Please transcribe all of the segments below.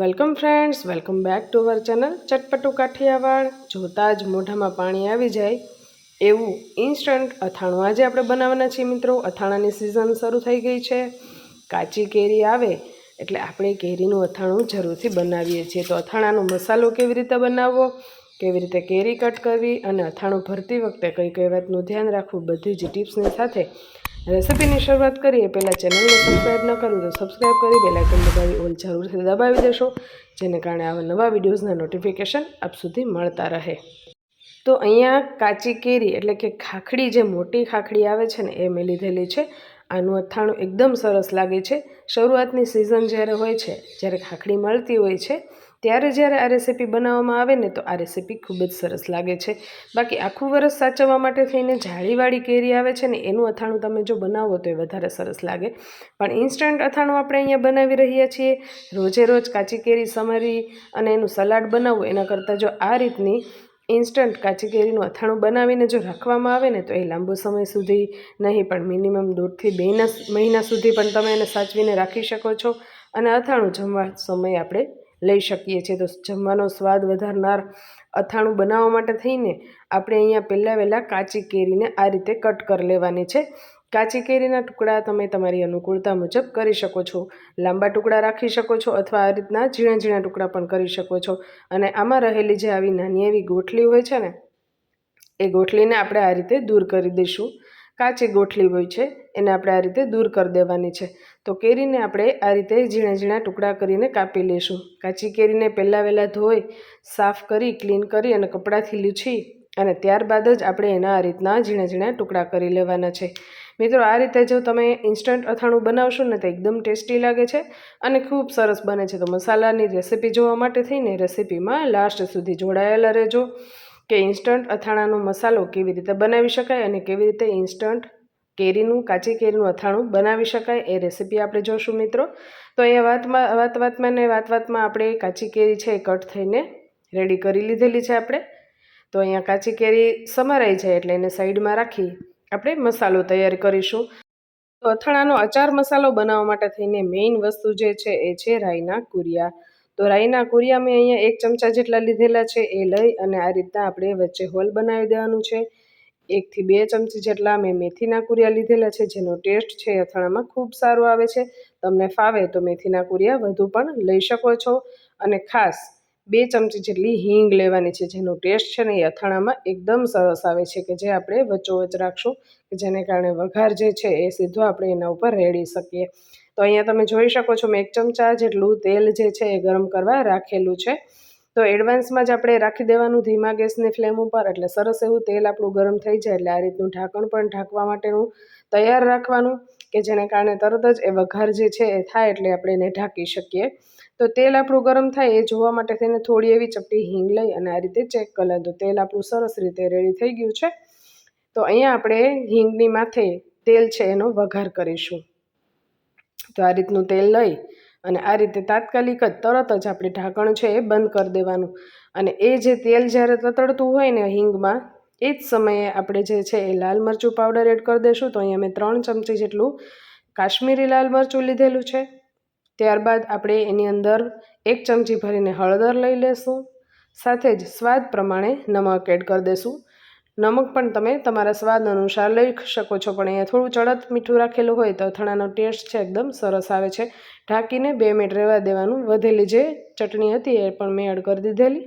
Welcome friends welcome back to our channel ચટપટું Kathiawad જોતાં જ મોઢામાં પાણી આવી જાય. એવું ઇન્સ્ટન્ટ અથાણું આજે આપણે બનાવવાના છીએ મિત્રો. અથાણાની સિઝન શરૂ થઈ ગઈ છે. કાચી કેરી આવે એટલે આપણે કેરીનું અથાણું જરૂરથી બનાવીએ છીએ. તો અથાણાનો મસાલો કેવી રીતે બનાવવો? કેવી રીતે કેરી કટ કરવી? અને અથાણું ભરતી વખતે કઈ કઈ વાતનું ધ્યાન રાખવું? બધી જ ટિપ્સની સાથે રેસિપીની શરૂઆત કરીએ. પહેલાં ચેનલને સબસ્ક્રાઈબ ન કરવું તો સબસ્ક્રાઈબ કરી બેલાઇકન દબાવી ઓલ જરૂરથી દબાવી દેશો, જેને કારણે આવા નવા વિડીયોઝના નોટિફિકેશન આપ સુધી મળતા રહે. તો અહીંયા કાચી કેરી એટલે કે ખાખડી જે મોટી ખાખડી આવે છે ને, એ મેં લીધેલી છે. આનું અથાણું એકદમ સરસ લાગે છે. શરૂઆતની સિઝન જ્યારે હોય છે, જ્યારે ખાખડી મળતી હોય છે ત્યારે જ્યારે આ રેસીપી બનાવવામાં આવે ને તો આ રેસીપી ખૂબ જ સરસ લાગે છે. બાકી આખું વરસ સાચવવા માટે થઈને જાળીવાળી કેરી આવે છે ને એનું અથાણું તમે જો બનાવો તો એ વધારે સરસ લાગે. પણ ઇન્સ્ટન્ટ અથાણું આપણે અહીંયા બનાવી રહ્યા છીએ. રોજે રોજ કાચી કેરી સમારી અને એનું સલાડ બનાવવું એના કરતાં જો આ રીતની ઇન્સ્ટન્ટ કાચી કેરીનું અથાણું બનાવીને જો રાખવામાં આવે ને તો એ લાંબો સમય સુધી નહીં, પણ મિનિમમ દોઢથી બે મહિના સુધી પણ તમે એને સાચવીને રાખી શકો છો. અને અથાણું જમવા સમય આપણે લઈ શકીએ છીએ. તો જમવાનો સ્વાદ વધારનાર અથાણું બનાવવા માટે થઈને આપણે અહીંયા પહેલાં વહેલાં કાચી કેરીને આ રીતે કટ કરી લેવાની છે. કાચી કેરીના ટુકડા તમે તમારી અનુકૂળતા મુજબ કરી શકો છો. લાંબા ટુકડા રાખી શકો છો અથવા આ રીતના ઝીણા ઝીણા ટુકડા પણ કરી શકો છો. અને આમાં રહેલી જે આવી નાની એવી ગોઠલી હોય છે ને, એ ગોઠલીને આપણે આ રીતે દૂર કરી દઈશું. કાચી ગોઠલી હોય છે, એને આપણે આ રીતે દૂર કરી દેવાની છે. તો કેરીને આપણે આ રીતે ઝીણા ઝીણા ટુકડા કરીને કાપી લઈશું. કાચી કેરીને પહેલાં વહેલાં ધોઈ, સાફ કરી, ક્લીન કરી અને કપડાંથી લૂછી અને ત્યારબાદ જ આપણે એના આ રીતના ઝીણા ઝીણા ટુકડા કરી લેવાના છે. મિત્રો, આ રીતે જો તમે ઇન્સ્ટન્ટ અથાણું બનાવશો ને તો એકદમ ટેસ્ટી લાગે છે અને ખૂબ સરસ બને છે. તો મસાલાની રેસીપી જોવા માટે થઈને રેસીપીમાં લાસ્ટ સુધી જોડાયેલા રહેજો. કે ઇન્સ્ટન્ટ અથાણાનો મસાલો કેવી રીતે બનાવી શકાય અને કેવી રીતે ઇન્સ્ટન્ટ કેરીનું, કાચી કેરીનું અથાણું બનાવી શકાય એ રેસીપી આપણે જોશું મિત્રો. તો અહીંયા વાતમાં, વાત વાતમાં ને વાત વાતમાં આપણે કાચી કેરી છે એ કટ થઈને રેડી કરી લીધેલી છે આપણે. તો અહીંયા કાચી કેરી સમારાઈ જાય એટલે એને સાઈડમાં રાખી આપણે મસાલો તૈયાર કરીશું. તો અથાણાનો અચાર મસાલો બનાવવા માટે થઈને મેઇન વસ્તુ જે છે એ છે રાઈના કુરિયા. તો રાઈના કુરિયા મેં અહીંયા એક ચમચા જેટલા લીધેલા છે એ લઈ અને આ રીતના આપણે વચ્ચે હોલ બનાવી દેવાનું છે. એકથી બે ચમચી જેટલા મેં મેથીના કુરિયા લીધેલા છે, જેનો ટેસ્ટ છે અથાણામાં ખૂબ સારો આવે છે. તમને ફાવે તો મેથીના કુરિયા વધુ પણ લઈ શકો છો. અને ખાસ બે ચમચી જેટલી હિંગ લેવાની છે, જેનો ટેસ્ટ છે ને એ અથાણામાં એકદમ સરસ આવે છે કે જે આપણે વચ્ચોવચ રાખશું, કે જેને કારણે વઘાર જે છે એ સીધો આપણે એના ઉપર રેડી શકીએ. તો અહીંયા તમે જોઈ શકો છો મેં એક ચમચા જેટલું તેલ જે છે એ ગરમ કરવા રાખેલું છે. તો એડવાન્સમાં જ આપણે રાખી દેવાનું ધીમા ગેસની ફ્લેમ ઉપર, એટલે સરસ એવું તેલ આપણું ગરમ થઈ જાય, એટલે આ રીતનું ઢાંકણ પણ ઢાંકવા માટેનું તૈયાર રાખવાનું, કે જેને કારણે તરત જ એ વઘાર જે છે એ થાય, એટલે આપણે એને ઢાંકી શકીએ. તો તેલ આપણું ગરમ થાય, એ જોવા માટે થઈને થોડી એવી ચપટી હિંગ લઈ અને આ રીતે ચેક કરી લે. તો તેલ આપણું સરસ રીતે રેડી થઈ ગયું છે. તો અહીંયા આપણે હિંગની માથે તેલ છે એનો વઘાર કરીશું. તો આ રીતનું તેલ લઈ અને આ રીતે તાત્કાલિક જ તરત જ આપણે ઢાંકણ છે એ બંધ કરી દેવાનું. અને એ જે તેલ જ્યારે તતડતું હોય ને હિંગમાં, એ જ સમયે આપણે જે છે એ લાલ મરચું પાવડર એડ કરી દઈશું તો અહીંયા મેં ત્રણ ચમચી જેટલું કાશ્મીરી લાલ મરચું લીધેલું છે. ત્યારબાદ આપણે એની અંદર એક ચમચી ભરીને હળદર લઈ લેશું. સાથે જ સ્વાદ પ્રમાણે નમક એડ કરી દઈશું નમક પણ તમે તમારા સ્વાદ અનુસાર લઈ શકો છો. પણ અહીંયા થોડું ચડત મીઠું રાખેલું હોય તો અથાણાનો ટેસ્ટ છે એકદમ સરસ આવે છે. ઢાંકીને બે મિનિટ રહેવા દેવાનું. વધેલી જે ચટણી હતી એ પણ મેં એડ કરી દીધેલી.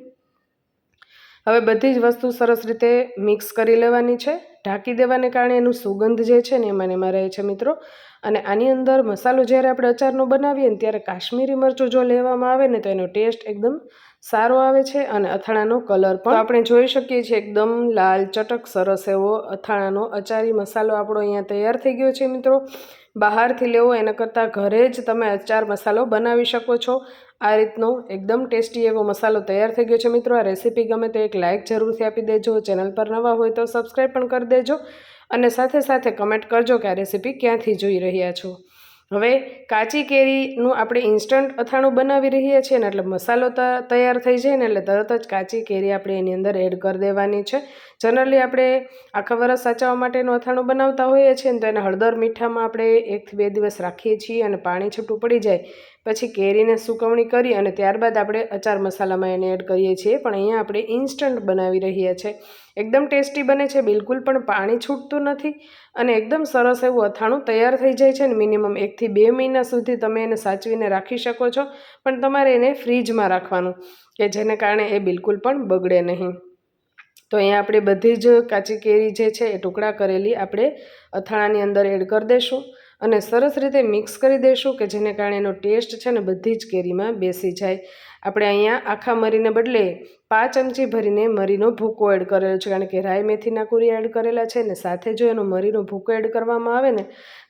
હવે બધી જ વસ્તુ સરસ રીતે મિક્સ કરી લેવાની છે. ઢાંકી દેવાને કારણે એનું સુગંધ જે છે ને એમાં એમાં રહે છે મિત્રો. અને આની અંદર મસાલો જ્યારે આપણે અચારનો બનાવીએ ને ત્યારે કાશ્મીરી મરચું જો લેવામાં આવે ને તો એનો ટેસ્ટ એકદમ સારો આવે છે અને અથાણાનો કલર પણ આપણે જોઈ શકીએ છીએ એકદમ લાલ, ચટક, સરસ એવો અથાણાનો અચારી મસાલો આપણો અહીંયા તૈયાર થઈ ગયો છે, મિત્રો. બહારથી લેવો એના કરતાં ઘરે જ તમે અચાર મસાલો બનાવી શકો છો. આ રીતનો એકદમ ટેસ્ટી એવો મસાલો તૈયાર થઈ ગયો છે, મિત્રો. આ રેસીપી ગમે તો એક લાઇક જરૂરથી આપી દેજો. ચેનલ પર નવા હોય તો સબસ્ક્રાઈબ પણ કરી દેજો. અને સાથે સાથે કમેન્ટ કરજો કે આ રેસીપી ક્યાંથી જોઈ રહ્યા છો. હવે કાચી કેરીનું આપણે ઇન્સ્ટન્ટ અથાણું બનાવી રહ્યા છીએ ને એટલે મસાલો તૈયાર થઈ જાય ને એટલે તરત જ કાચી કેરી આપણે એની અંદર એડ કરી દેવાની છે. જનરલી આપણે આખા વરસ સાચવવા માટેનું અથાણું બનાવતા હોઈએ છીએ ને તો એને હળદર મીઠામાં આપણે એકથી બે દિવસ રાખીએ છીએ અને પાણી છૂટું પડી જાય પછી કેરીને સુકવણી કરી અને ત્યારબાદ આપણે અચાર મસાલામાં એને એડ કરીએ છીએ. પણ અહીંયા આપણે ઇન્સ્ટન્ટ બનાવી રહ્યા છે. એકદમ ટેસ્ટી બને છે, બિલકુલ પણ પાણી છૂટતું નથી અને એકદમ સરસ એવું અથાણું તૈયાર થઈ જાય છે ને મિનિમમ એકથી બે મહિના સુધી તમે એને સાચવીને રાખી શકો છો. પણ તમારે એને ફ્રીજમાં રાખવાનું, કે જેને કારણે એ બિલકુલ પણ બગડે નહીં. તો અહીંયા આપણે બધી જ કાચી કેરી જે છે એ ટુકડા કરેલી આપણે અથાણાની અંદર એડ કરી દઈશું અને સરસ રીતે મિક્સ કરી દઈશું કે જેને કારણે એનો ટેસ્ટ છે ને બધી જ કેરીમાં બેસી જાય. આપણે અહીંયા આખા મરીને બદલે પાંચ ચમચી ભરીને મરીનો ભૂકો એડ કરેલો છે. કારણ કે રાઈ મેથીના કુરી એડ કરેલા છે ને સાથે જો એનો મરીનો ભૂકો એડ કરવામાં આવે ને,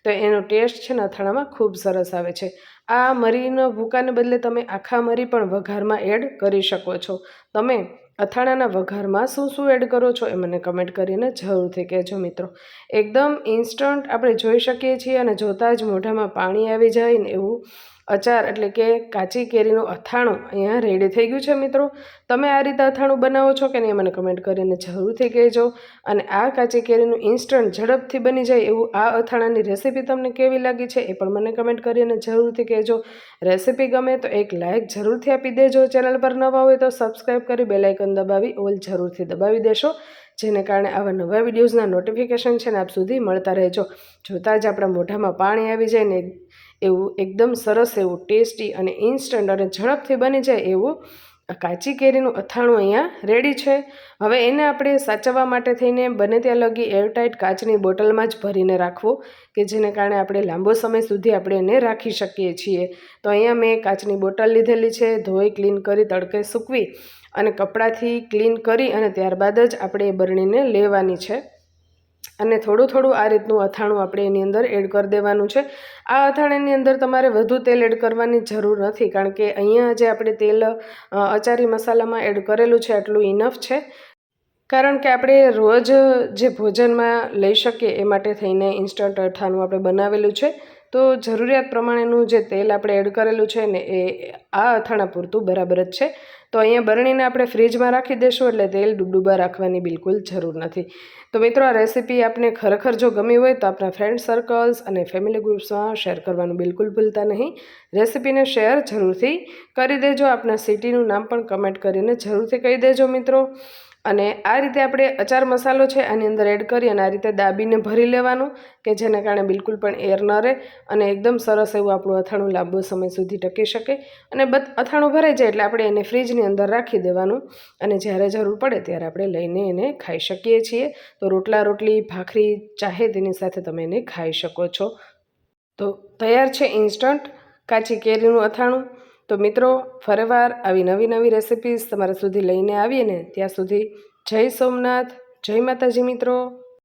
તો એનો ટેસ્ટ છે ને અથાણામાં ખૂબ સરસ આવે છે. આ મરીનો ભૂકાને બદલે તમે આખા મરી પણ વઘારમાં એડ કરી શકો છો. તમે અથાણાના વઘારમાં શું શું એડ કરો છો એ મને કમેન્ટ કરીને જરૂરથી કહેજો મિત્રો. એકદમ ઇન્સ્ટન્ટ આપણે જોઈ શકીએ છીએ અને જોતાં જ મોઢામાં પાણી આવી જાય ને એવું અચાર એટલે કે કાચી કેરીનું અથાણું અહીંયા રેડી થઈ ગયું છે મિત્રો. તમે આ રીતે અથાણું બનાવો છો કે નહીં મને કમેન્ટ કરીને જરૂરથી કહેજો. અને આ કાચી કેરીનું ઇન્સ્ટન્ટ ઝડપથી બની જાય એવું આ અથાણાની રેસીપી તમને કેવી લાગી છે એ પણ મને કમેન્ટ કરીને જરૂરથી કહેજો. રેસીપી ગમે તો એક લાઇક જરૂરથી આપી દેજો. ચેનલ પર નવા હોય તો સબસ્ક્રાઈબ કરી બેલાઇકન દબાવી ઓલ જરૂરથી દબાવી દેશો. જેને કારણે આવા નવા વિડીયોઝના નોટિફિકેશન છે ને આપ સુધી મળતા રહેજો. જોતાં જ આપણા મોઢામાં પાણી આવી જાય ને એવું એકદમ સરસ, એવું ટેસ્ટી અને ઇન્સ્ટન્ટ અને ઝડપથી બની જાય એવું કાચી કેરીનું અથાણું અહીંયા રેડી છે. હવે એને આપણે સાચવવા માટે થઈને બને ત્યાં લગી એરટાઇટ કાચની બોટલમાં જ ભરીને રાખવું કે જેને કારણે આપણે લાંબો સમય સુધી આપણે એને રાખી શકીએ છીએ. તો અહીંયા મેં કાચની બોટલ લીધેલી છે, ધોઈ ક્લીન કરી, તડકે સૂકવી અને કપડાથી ક્લીન કરી અને ત્યારબાદ જ આપણે એ બરણીને લેવાની છે. અને થોડું થોડું આ રીતનું અથાણું આપણે એની અંદર એડ કરી દેવાનું છે. આ અથાણાની અંદર તમારે વધુ તેલ એડ કરવાની જરૂર નથી, કારણ કે અહીંયા જે આપણે તેલ અચારી મસાલામાં એડ કરેલું છે આટલું ઇનફ છે. કારણ કે આપણે રોજ જે ભોજનમાં લઈ શકીએ એ માટે થઈને ઇન્સ્ટન્ટ અથાણું આપણે બનાવેલું છે. તો જરૂરિયાત પ્રમાણેનું જે તેલ આપણે એડ કરેલું છે ને એ આ અથાણા પૂરતું બરાબર જ છે. તો અહીંયા બરણીને આપણે ફ્રીજમાં રાખી દઈશું એટલે તેલ ડૂબડૂબા રાખવાની બિલકુલ જરૂર નથી. તો મિત્રો, આ રેસીપી આપને ખરેખર જો ગમી હોય તો આપણા ફ્રેન્ડ સર્કલ્સ અને ફેમિલી ગ્રુપ્સમાં શેર કરવાનું બિલકુલ ભૂલતા નહીં. રેસીપીને શેર જરૂરથી કરી દેજો. આપના સિટીનું નામ પણ કમેન્ટ કરીને જરૂરથી કહી દેજો મિત્રો. અને આ રીતે આપણે અચાર મસાલો છે આની અંદર એડ કરી અને આ રીતે દાબીને ભરી લેવાનું કે જેના કારણે બિલકુલ પણ એર ન રહે અને એકદમ સરસ એવું આપણું અથાણું લાંબો સમય સુધી ટકી શકે. અને બત અથાણું ભરાઈ જાય એટલે આપણે એને ફ્રીજની અંદર રાખી દેવાનું અને જ્યારે જરૂર પડે ત્યારે આપણે લઈને એને ખાઈ શકીએ છીએ. તો રોટલા, રોટલી, ભાખરી, ચાહે તેની સાથે તમે એને ખાઈ શકો છો. તો તૈયાર છે ઇન્સ્ટન્ટ કાચી કેરીનું અથાણું. તો મિત્રો, ફરીવાર આવી નવી નવી રેસિપીઝ તમારા સુધી લઈને આવીએ ને, ત્યાં સુધી જય સોમનાથ, જય માતાજી મિત્રો.